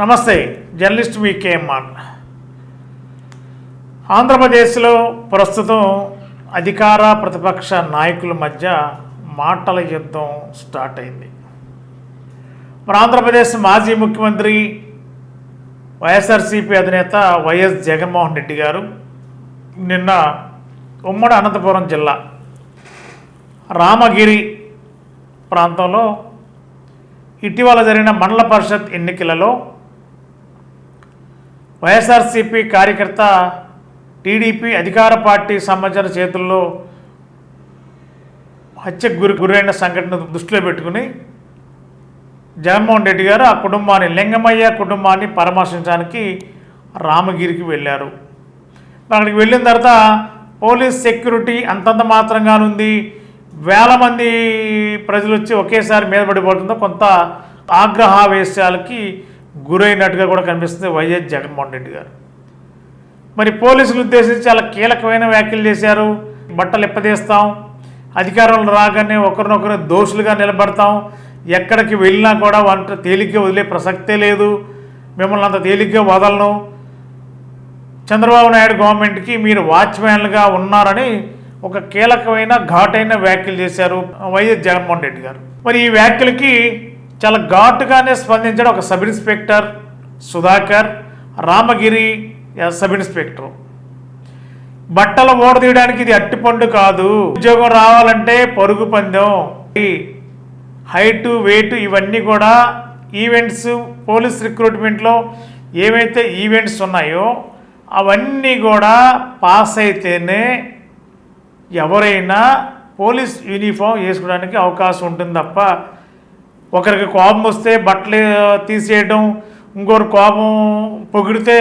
నమస్తే జర్నలిస్ట్ మీ మాన్. ఆంధ్రప్రదేశ్లో ప్రస్తుతం అధికార ప్రతిపక్ష నాయకుల మధ్య మాటల యుద్ధం స్టార్ట్ అయింది. మన ఆంధ్రప్రదేశ్ మాజీ ముఖ్యమంత్రి వైఎస్ఆర్సీపీ అధినేత వైఎస్ జగన్మోహన్ రెడ్డి గారు నిన్న ఉమ్మడి అనంతపురం జిల్లా రామగిరి ప్రాంతంలో ఇటీవల జరిగిన మండల పరిషత్ ఎన్నికలలో వైఎస్ఆర్సీపీ కార్యకర్త టీడీపీ అధికార పార్టీ సంబంధించిన చేతుల్లో హత్యకు గురి గురైన సంఘటన దృష్టిలో పెట్టుకుని జగన్మోహన్ రెడ్డి గారు ఆ కుటుంబాన్ని లింగమయ్య కుటుంబాన్ని పరామర్శించడానికి రామగిరికి వెళ్ళారు. అక్కడికి వెళ్ళిన తర్వాత పోలీస్ సెక్యూరిటీ అంతంత మాత్రంగానుంది. వేల మంది ప్రజలు వచ్చి ఒకేసారి మీద పడిపోతుందో కొంత ఆగ్రహావేశాలకి గురైనట్టుగా కూడా కనిపిస్తుంది వైఎస్ జగన్మోహన్ రెడ్డి గారు. మరి పోలీసులు ఉద్దేశించి చాలా కీలకమైన వ్యాఖ్యలు చేశారు. బట్టలు ఎప్పదీస్తాం అధికారంలో రాగానే ఒకరినొకరు దోషులుగా నిలబడతాం. ఎక్కడికి వెళ్ళినా కూడా వంట తేలిగ్గా వదిలే ప్రసక్తే లేదు. మిమ్మల్ని అంత తేలిగ్గా వదలను. చంద్రబాబు నాయుడు గవర్నమెంట్కి మీరు వాచ్మ్యాన్లుగా ఉన్నారని ఒక కీలకమైన ఘాటైన వ్యాఖ్యలు చేశారు వైఎస్ జగన్మోహన్ రెడ్డి గారు. మరి ఈ వ్యాఖ్యలకి చాలా ఘాటుగానే స్పందించాడు ఒక sub inspector Sudhakar Ramagiri sub inspector. బట్టలు ఓడదీయడానికి ఇది అట్టిపండు కాదు. ఉద్యోగం రావాలంటే పరుగు పందెం. హైటు వెయిట్ ఇవన్నీ కూడా ఈవెంట్స్ పోలీస్ రిక్రూట్మెంట్లో ఏవైతే ఈవెంట్స్ ఉన్నాయో అవన్నీ కూడా పాస్ అయితేనే ఎవరైనా పోలీస్ యూనిఫామ్ వేసుకోవడానికి అవకాశం ఉంటుంది తప్ప ఒకరికి కోపం వస్తే బట్టలు తీసేయడం ఇంకొకరు కోపం పొగిడితే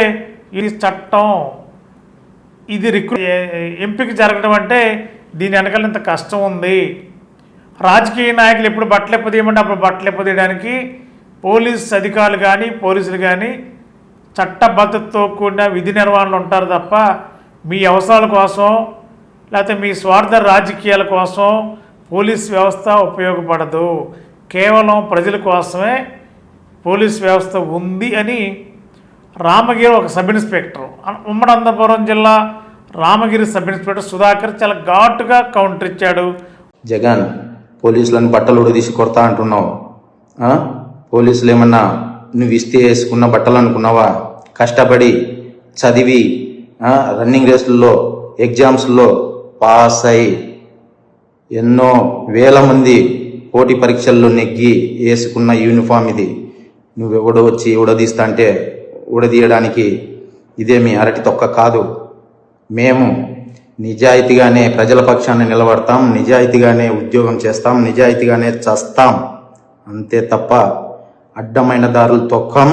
ఇది చట్టం. ఇది రిక్రూ ఎంపిక జరగడం అంటే దీని వెనకాల ఇంత కష్టం ఉంది. రాజకీయ నాయకులు ఎప్పుడు బట్టలు ఎప్పదీయమంటే అప్పుడు బట్టలు ఎప్పదీయడానికి పోలీస్ అధికారులు కానీ పోలీసులు కానీ చట్టబద్ధతతో కూడిన విధి నిర్వహణలు ఉంటారు తప్ప మీ అవసరాల కోసం లేకపోతే మీ స్వార్థ రాజకీయాల కోసం పోలీస్ వ్యవస్థ ఉపయోగపడదు. కేవలం ప్రజల కోసమే పోలీస్ వ్యవస్థ ఉంది అని రామగిరి ఒక సబ్ ఇన్స్పెక్టర్. ఉమ్మడి అనంతపురం జిల్లా రామగిరి సబ్ ఇన్స్పెక్టర్ సుధాకర్ చాలా ఘాటుగా కౌంటర్ ఇచ్చాడు. జగన్ పోలీసులను బట్టలు ఉడదీసి కొడతా అంటున్నావు. పోలీసులు ఏమన్నా నువ్వు ఇస్తే వేసుకున్న బట్టలు అనుకున్నావా? కష్టపడి చదివి రన్నింగ్ రేసుల్లో ఎగ్జామ్స్లో పాస్ అయి ఎన్నో వేల మంది పోటీ పరీక్షల్లో నెగ్గి వేసుకున్న యూనిఫామ్ ఇది. నువ్వెవడో వచ్చి ఉడదీస్తా అంటే ఉడదీయడానికి ఇదేమి అరటి తొక్క కాదు. మేము నిజాయితీగానే ప్రజల పక్షాన్ని నిలబడతాం నిజాయితీగానే ఉద్యోగం చేస్తాం నిజాయితీగానే చస్తాం. అంతే తప్ప అడ్డమైన దారులు తొక్కం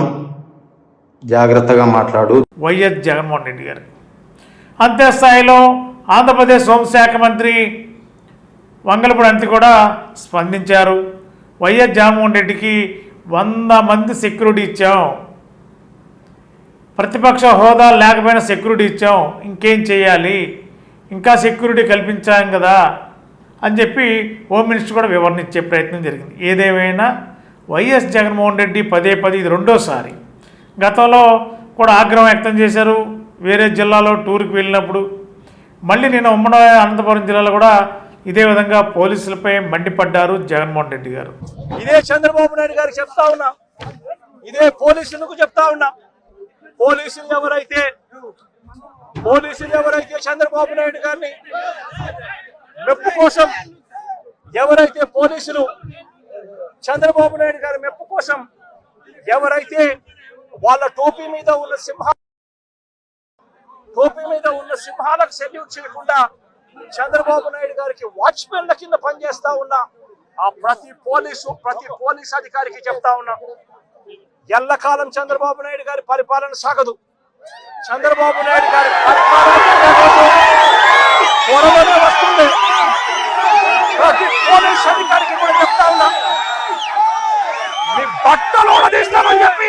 జాగ్రత్తగా మాట్లాడు. వైఎస్ జగన్మోహన్ రెడ్డి గారు. అంతే స్థాయిలో ఆంధ్రప్రదేశ్ హోంశాఖ మంత్రి వంగలపూడి అంతి కూడా స్పందించారు. వైఎస్ జగన్మోహన్ రెడ్డికి వంద మంది సెక్యూరిటీ ఇచ్చాం. ప్రతిపక్ష హోదా లేకపోయినా సెక్యూరిటీ ఇచ్చాం. ఇంకేం చేయాలి? ఇంకా సెక్యూరిటీ కల్పించాం కదా అని చెప్పి హోమ్ మినిస్టర్ కూడా వివరణ ఇచ్చే ప్రయత్నం జరిగింది. ఏదేమైనా వైఎస్ జగన్మోహన్ రెడ్డి పదే పది ఇది రెండోసారి గతంలో కూడా ఆగ్రహం వ్యక్తం చేశారు. వేరే జిల్లాలో టూర్కి వెళ్ళినప్పుడు మళ్ళీ నేను ఉమ్మడి అనంతపురం జిల్లాలో కూడా ఇదే విధంగా పోలీసులపై మండిపడ్డారు జగన్మోహన్ రెడ్డి గారు. ఇదే చంద్రబాబు నాయుడు గారికి చెప్తా ఉన్నా. ఇదే పోలీసులకు చెప్తా ఉన్నా. పోలీసులు ఎవరైతే పోలీసులు ఎవరైతే చంద్రబాబు నాయుడు గారిని మెప్పు కోసం ఎవరైతే పోలీసులు చంద్రబాబు నాయుడు గారి మెప్పు కోసం ఎవరైతే వాళ్ళ టోపీ మీద ఉన్న సింహ టోపీ మీద ఉన్న సింహాలకు సెల్యూట్ చేయకుండా చంద్రబాబు నాయుడు గారికి వాచ్మెన్ల కింద పనిచేస్తా ఉన్న. ఆ ప్రతి పోలీసు ప్రతి పోలీస్ అధికారికి చెప్తా ఉన్నా. ఎల్లకాలం చంద్రబాబు నాయుడు గారి పరిపాలన సాగదు. చంద్రబాబు నాయుడు గారి పరిపాలన వస్తుంది. ప్రతి పోలీస్ అధికారికి కూడా చెప్తా ఉన్నా. మీ బట్టలు తీస్తామని చెప్పి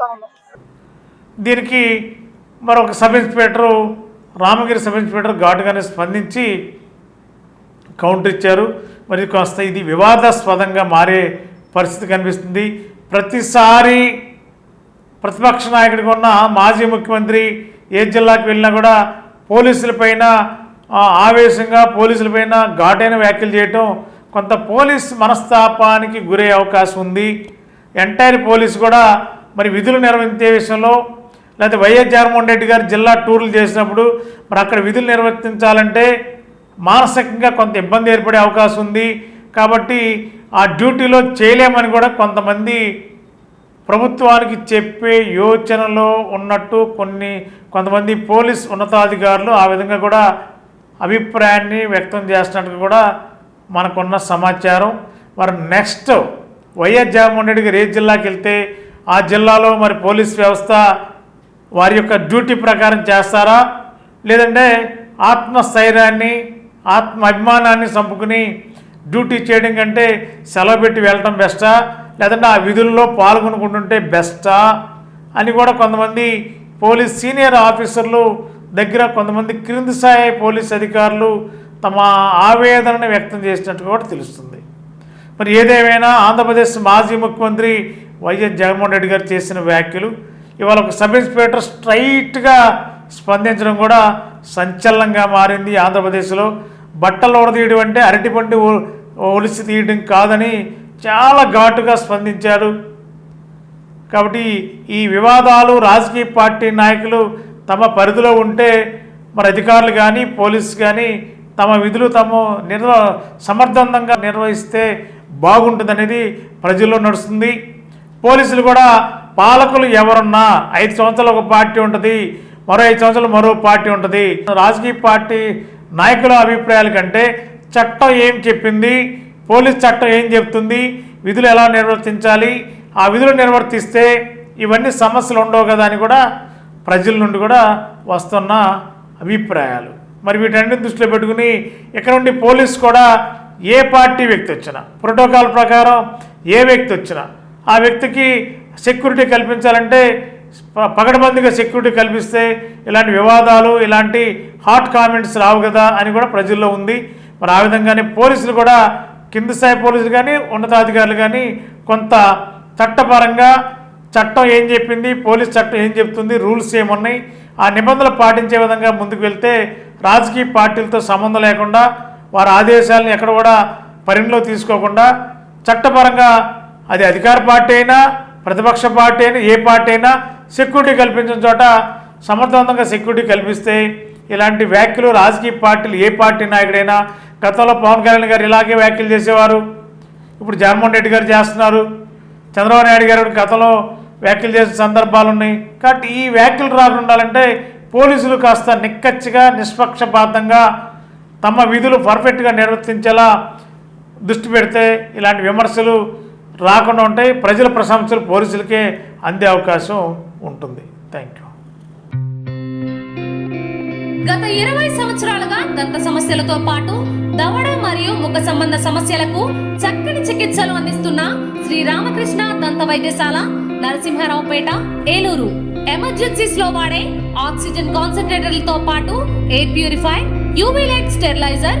చెప్తా ఉన్నాం. దీనికి మరొక sub inspector Ramagiri sub inspector ఘాటుగానే స్పందించి కౌంటర్ ఇచ్చారు. మరి కాస్త ఇది వివాదాస్పదంగా మారే పరిస్థితి కనిపిస్తుంది. ప్రతిసారి ప్రతిపక్ష నాయకుడిగా ఉన్న మాజీ ముఖ్యమంత్రి ఏ జిల్లాకు వెళ్ళినా కూడా పోలీసులపైన ఆవేశంగా పోలీసులపైన ఘాటైన వ్యాఖ్యలు చేయటం కొంత పోలీస్ మనస్తాపానికి గురయ్యే అవకాశం ఉంది. ఎంటైర్ పోలీస్ కూడా మరి విధులు నిర్వహించే విషయంలో లేకపోతే వైఎస్ జగన్మోహన్ రెడ్డి గారు జిల్లా టూర్లు చేసినప్పుడు మరి అక్కడ విధులు నిర్వర్తించాలంటే మానసికంగా కొంత ఇబ్బంది ఏర్పడే అవకాశం ఉంది. కాబట్టి ఆ డ్యూటీలో చేయలేమని కూడా కొంతమంది ప్రభుత్వానికి చెప్పే యోచనలో ఉన్నట్టు కొన్ని కొంతమంది పోలీస్ ఉన్నతాధికారులు ఆ విధంగా కూడా అభిప్రాయాన్ని వ్యక్తం చేస్తున్నట్టు కూడా మనకున్న సమాచారం. మరి నెక్స్ట్ వైఎస్ జగన్మోహన్ రెడ్డి గారు ఏ జిల్లాకి వెళ్తే ఆ జిల్లాలో మరి పోలీస్ వ్యవస్థ వారి యొక్క డ్యూటీ ప్రకారం చేస్తారా? లేదంటే ఆత్మస్థైర్యాన్ని ఆత్మ అభిమానాన్ని చంపుకుని డ్యూటీ చేయడం కంటే సెలవు పెట్టి వెళ్ళటం బెస్టా? లేదంటే ఆ విధుల్లో పాల్గొనుకుంటుంటే బెస్టా? అని కూడా కొంతమంది పోలీస్ సీనియర్ ఆఫీసర్లు దగ్గర కొంతమంది క్రింది స్థాయి పోలీస్ అధికారులు తమ ఆవేదనను వ్యక్తం చేసినట్టు కూడా తెలుస్తుంది. మరి ఏదేమైనా ఆంధ్రప్రదేశ్ మాజీ ముఖ్యమంత్రి వైఎస్ జగన్మోహన్ రెడ్డి గారు చేసిన వ్యాఖ్యలు ఇవాళ ఒక సబ్ ఇన్స్పెక్టర్ స్ట్రైట్గా స్పందించడం కూడా సంచలనంగా మారింది ఆంధ్రప్రదేశ్లో. బట్టలు ఉడదీయడం అంటే అరటిపండు ఒలిసి తీయడం కాదని చాలా ఘాటుగా స్పందించారు. కాబట్టి ఈ వివాదాలు రాజకీయ పార్టీ నాయకులు తమ పరిధిలో ఉంటే మరి అధికారులు కానీ పోలీసు కానీ తమ విధులు తమ నిర్వ సమర్థవంతంగా నిర్వహిస్తే బాగుంటుందనేది ప్రజల్లో నడుస్తుంది. పోలీసులు కూడా పాలకులు ఎవరున్నా ఐదు సంవత్సరాలు ఒక పార్టీ ఉంటుంది మరో ఐదు సంవత్సరాలు మరో పార్టీ ఉంటుంది. రాజకీయ పార్టీ నాయకుల అభిప్రాయాల కంటే చట్టం ఏం చెప్పింది పోలీస్ చట్టం ఏం చెప్తుంది విధులు ఎలా నిర్వర్తించాలి ఆ విధులు నిర్వర్తిస్తే ఇవన్నీ సమస్యలు ఉండవు కదా అని కూడా ప్రజల నుండి కూడా వస్తున్న అభిప్రాయాలు. మరి వీటన్నిటిని దృష్టిలో పెట్టుకుని ఇక్కడ నుండి పోలీస్ కూడా ఏ పార్టీ వ్యక్తి వచ్చినా ప్రోటోకాల్ ప్రకారం ఏ వ్యక్తి వచ్చినా ఆ వ్యక్తికి సెక్యూరిటీ కల్పించాలంటే ప- పగడబందిగా సెక్యూరిటీ కల్పిస్తే ఇలాంటి వివాదాలు ఇలాంటి హాట్ కామెంట్స్ రావు కదా అని కూడా ప్రజల్లో ఉంది. మరి ఆ విధంగానే పోలీసులు కూడా కింది స్థాయి పోలీసులు కానీ ఉన్నతాధికారులు కానీ కొంత చట్టపరంగా చట్టం ఏం చెప్పింది పోలీస్ చట్టం ఏం చెప్తుంది రూల్స్ ఏమున్నాయి ఆ నిబంధనలు పాటించే విధంగా ముందుకు వెళ్తే రాజకీయ పార్టీలతో సంబంధం లేకుండా వారి ఆదేశాలను ఎక్కడ కూడా పరిగణలో తీసుకోకుండా చట్టపరంగా అది అధికార పార్టీ అయినా ప్రతిపక్ష పార్టీ అయినా ఏ పార్టీ అయినా సెక్యూరిటీ కల్పించిన చోట సమర్థవంతంగా సెక్యూరిటీ కల్పిస్తే ఇలాంటి వ్యాఖ్యలు రాజకీయ పార్టీలు ఏ పార్టీ నాయకుడైనా గతంలో పవన్ కళ్యాణ్ గారు ఇలాగే వ్యాఖ్యలు చేసేవారు. ఇప్పుడు జగన్మోహన్ రెడ్డి గారు చేస్తున్నారు. చంద్రబాబు నాయుడు గారు గతంలో వ్యాఖ్యలు చేసిన సందర్భాలు ఉన్నాయి కాబట్టి ఈ వ్యాఖ్యలు రాకుండా ఉండాలంటే పోలీసులు కాస్త నిక్కచ్చిగా నిష్పక్షపాతంగా తమ విధులు పర్ఫెక్ట్గా నిర్వర్తించేలా దృష్టి పెడితే ఇలాంటి విమర్శలు రాకుండా ఉంటాయి. ప్రజల ప్రశంసలు పోలీసులకే అందే అవకాశం ఉంటుంది. థ్యాంక్ యూ గత ఇరవై సంవత్సరాలుగా దంత సమస్యలతో పాటు దవడ మరియు ముఖ సంబంధ సమస్యలకు చక్కని చికిత్సలు అందిస్తున్న శ్రీ రామకృష్ణ దంత వైద్యశాల నరసింహారావుపేట ఏలూరు. ఎమర్జెన్సీస్లో వాడే ఆక్సిజన్ కాన్సన్ట్రేటర్లతో పాటు air purify UV light steriliser